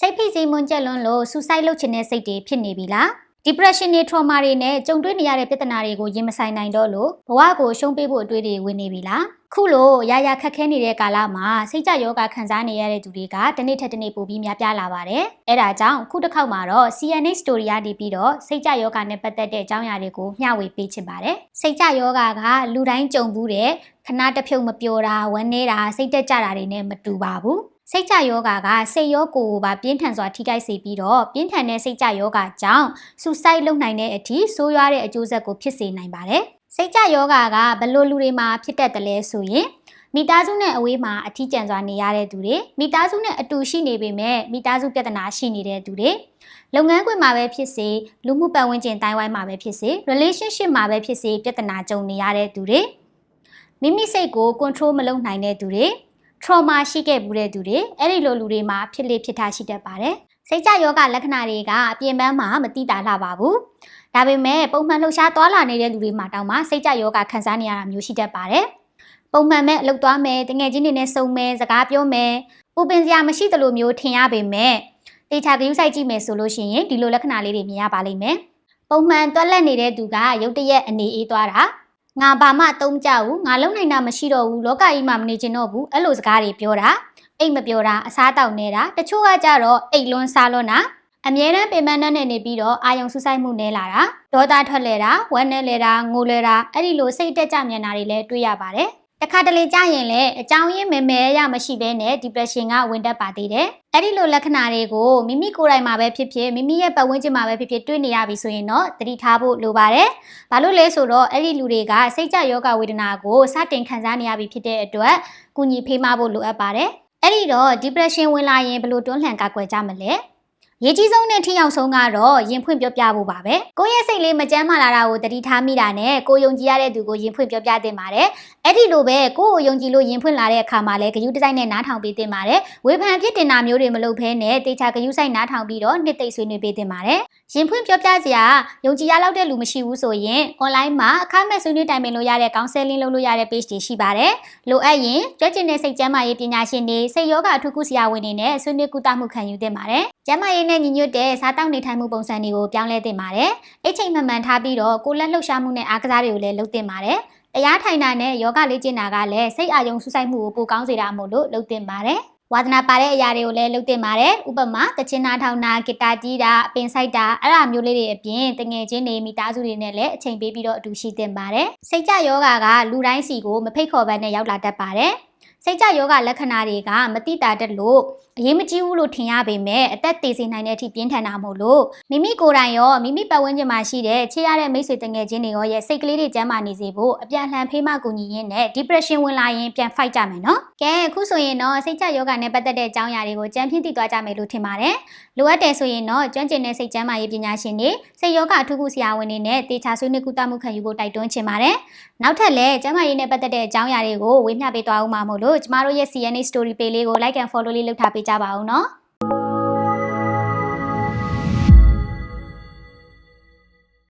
စိတ်ဖိစီးမွန်းကြက်လွန်းလို့ suicide လုပ်ချင်တဲ့စိတ်တွေဖြစ်နေပြီလား depression တွေ trauma တွေနဲ့ကြုံတွေ့နေရတဲ့ပြဿနာတွေကိုရင်မဆိုင်နိုင်တော့လို့ဘဝကိုရှုံးပေးဖို့အတွေ့တွေဝင်နေပြီလားခုလိုရရခက်ခဲနေတဲ့ကာလမှာစိတ်ကြယောဂခံစားနေရတဲ့သူတွေကတစ်နေ့ထက်တစ်နေ့ပိုပြီးများပြားလာပါတယ်အဲ့ဒါကြောင့်ခုတစ်ခေါက်မှာတော့ CNA story ရနေပြီးတော့စိတ်ကြယောဂနဲ့ပတ်သက်တဲ့အကြောင်းအရာတွေကိုမျှဝေပေးချင်ပါတယ်စိတ်ကြယောဂကလူတိုင်းကြုံဘူးတဲ့ခဏတစ်ဖြုတ်မပျော်တာဝမ်းနေတာစိတ်တက်ကြတာတွေနဲ့မတူပါဘူး စိတ်ကြယောဂကစိတ်ရောကိုယ်ကိုပါပြင်းထန်စွာထိခိုက်စေပြီးတော့ပြင်းထန်တဲ့စိတ်ကြယောဂကြောင့်ဆူဆိုက်လုပ်နိုင်တဲ့အထိဆိုးရွားတဲ့အကျိုးဆက်ကိုဖြစ်စေနိုင်ပါတယ်။စိတ်ကြယောဂကဘယ်လိုလူတွေမှာဖြစ်တတ်တယ်လဲဆိုရင်မိသားစုနဲ့အဝေးမှာအထီးကျန်စွာနေရတဲ့သူတွေမိသားစုနဲ့အတူရှိနေပေမဲ့မိသားစုပြဿနာရှိနေတဲ့သူတွေလုပ်ငန်းခွင်မှာပဲဖြစ်စေလူမှုပတ်ဝန်းကျင်တိုင်းဝိုင်းမှာပဲဖြစ်စေ relationship မှာပဲဖြစ်စေပြဿနာကြုံနေရတဲ့သူတွေမိမိစိတ်ကို control မလုပ်နိုင်တဲ့သူတွေ trauma ရှိခဲ့မှုတဲ့သူတွေအဲ့ဒီလိုလူတွေမှာဖြစ်လေဖြစ်တာရှိတတ်ပါတယ်စိတ်ကြယောဂလက္ခဏာတွေကအပြင်ပန်းမှာမတိတာလှပါဘူးဒါပေမဲ့ပုံမှန်လှုပ်ရှားသွားလာနေတဲ့လူတွေမှာတောင်မှစိတ်ကြယောဂခံစားနေရတာမျိုးရှိတတ်ပါတယ်ပုံမှန်မဲ့အလုပ်သွားမယ်တငယ်ချင်းတွေနဲ့စုံမယ်စကားပြောမယ်ပူပင်စရာမရှိသလိုမျိုးထင်ရပေမဲ့တေချာဂရုစိုက်ကြည့်မယ်ဆိုလို့ရှိရင်ဒီလိုလက္ခဏာလေးတွေမြင်ရပါလိမ့်မယ်ပုံမှန်တွက်လက်နေတဲ့သူကရုတ်တရက်အနေအေးသွားတာ ငါဘာမှတုံးကြဘူးငါလုံနိုင်တာမရှိတော့ဘူးလောကကြီးမှာမနေချင်တော့ဘူးအဲ့လိုစကားတွေပြောတာအိတ်မပြောတာအစားတောက်နေတာတချို့ကကြတော့အိတ်လွန်းစားလွန်းတာအမြဲတမ်းပင်ပန်းနဲ့နေပြီးတော့အာယုံဆူဆိုင်မှုနဲလာတာဒေါသထွက်လဲတာဝမ်းနဲလဲတာငိုလဲတာအဲ့ဒီလိုစိတ်တက်ကြမြန်တာတွေလည်းတွေ့ရပါတယ် တခါတလေကြာရင်လည်းအကြောင်းရင်းမဲမဲရမရှိဘဲနဲ့ depression ကဝင်တက်ပါသေးတယ်။အဲ့ဒီလိုလက္ခဏာတွေကိုမိမိကိုယ်တိုင်မှာပဲဖြစ်ဖြစ်မိမိရဲ့ပတ်ဝန်းကျင်မှာပဲဖြစ်ဖြစ်တွေ့နေရပြီဆိုရင်တော့သတိထားဖို့လိုပါတယ်။ဘာလို့လဲဆိုတော့အဲ့ဒီလူတွေကစိတ်ကြယောဂဝေဒနာကိုစတင်ခံစားနေရပြီဖြစ်တဲ့အတွက်ကုညီဖေးမဖို့လိုအပ်ပါတယ်။အဲ့ဒီတော့ depression ဝင်လာရင်ဘယ်လိုတွန်းလှန်ကာကွယ်ကြမလဲ။ ရေးကြီးဆုံးနဲ့ထိရောက်ဆုံးကတော့ရင်ဖွင့်ပြောပြဖို့ပါပဲကိုယ့်ရဲ့စိတ်လေးမကြမ်းမာလာတာကိုတတိထားမိတာနဲ့ကိုယုံကြည်ရတဲ့သူကိုရင်ဖွင့်ပြောပြတင်ပါတယ်အဲ့ဒီလိုပဲကိုယ့်ကိုယုံကြည်လို့ရင်ဖွင့်လာတဲ့အခါမှာလည်းဂယုဒီဇိုင်းနဲ့နားထောင်ပေးတင်ပါတယ်ဝေဖန်ဖြစ်တင်တာမျိုးတွေမလုပ်ဘဲနဲ့တေချာဂယုဆိုင်နားထောင်ပြီးတော့နှစ်သိမ့်ဆွေးနွေးပေးတင်ပါတယ်ရင်ဖွင့်ပြောပြစရာယုံကြည်ရလောက်တဲ့လူမရှိဘူးဆိုရင် online မှာအခမဲ့ဆွေးနွေးတိုင်ပင်လို့ရတဲ့ counseling လုပ်လို့ရတဲ့ page တွေရှိပါတယ်လိုအပ်ရင်ကြွကျင်တဲ့စိတ်ကျန်းမာရေးပညာရှင်တွေစိတ်ယောဂအထူးကုဆရာဝန်တွေနဲ့ဆွေးနွေးကုသမှုခံယူတင်ပါတယ်ကျန်းမာရေးနဲ့ညီညွတ်တဲ့စားတောက်နေထိုင်မှုပုံစံတွေကိုပြောင်းလဲတင်ပါတယ်အိတ်ချိန်မှန်မှန်ထားပြီးတော့ကိုယ်လက်လှုပ်ရှားမှုနဲ့အားကစားတွေကိုလည်းလုပ်တင်ပါတယ်တရားထိုင်တာနဲ့ယောဂလေ့ကျင့်တာကလည်းစိတ်အာရုံစူးစိုက်မှုကိုပိုကောင်းစေတာမို့လို့လုပ်တင်ပါတယ်ဝါသနာပါတဲ့အရာတွေကိုလည်းလုပ်တင်ပါတယ်ဥပမာတချင်းနာထောင်တာဂီတာတီးတာအပင်ဆိုင်တာအဲ့ဒါမျိုးလေးတွေအပြင်တငယ်ချင်းတွေမိသားစုတွေနဲ့လည်းအချိန်ပေးပြီးတော့အတူရှိတင်ပါတယ်စိတ်ကြယောဂကလူတိုင်းစီကိုမဖိတ်ခေါ်ဘဲနဲ့ရောက်လာတတ်ပါတယ် စိတ်ကြယောဂလက္ခဏာတွေကမတိတာတက်လို့အရေးမကြီးဘူးလို့ထင်ရပေမဲ့အသက်သေစေနိုင်တဲ့အထိပြင်းထန်တာမို့လို့မိမိကိုယ်တိုင်ရောမိမိပတ်ဝန်းကျင်မှာရှိတဲ့ချေရတဲ့မိတ်ဆွေတငယ်ချင်းတွေရောရဲ့စိတ်ကလေးတွေကျန်းမာနေစေဖို့အပြန်လှန်ဖေးမကူညီရင်းနဲ့ depression ဝင်လာရင်ပြန် fight ကြမယ်နော်။ကဲအခုဆိုရင်တော့စိတ်ကြယောဂနဲ့ပတ်သက်တဲ့အကြောင်းအရာတွေကိုကြံပြင်းသိသွားကြမယ်လို့ထင်ပါတယ်။လိုအပ်တယ်ဆိုရင်တော့ကျွမ်းကျင်တဲ့စိတ်ကျန်းမာရေးပညာရှင်တွေစိတ်ယောဂအထူးကုဆရာဝန်တွေနဲ့တေချာဆွေးနွေးကုသမှုခံယူဖို့တိုက်တွန်းချင်ပါတယ်။နောက်ထပ်လည်းကျန်းမာရေးနဲ့ပတ်သက်တဲ့အကြောင်းအရာတွေကိုဝေမျှပေးသွားအောင်ပါမို့လို့ကျမတို့ရဲ့ CNA story page လေးကို like and follow လေးလုပ်ထားပေးကြပါဦးနော်။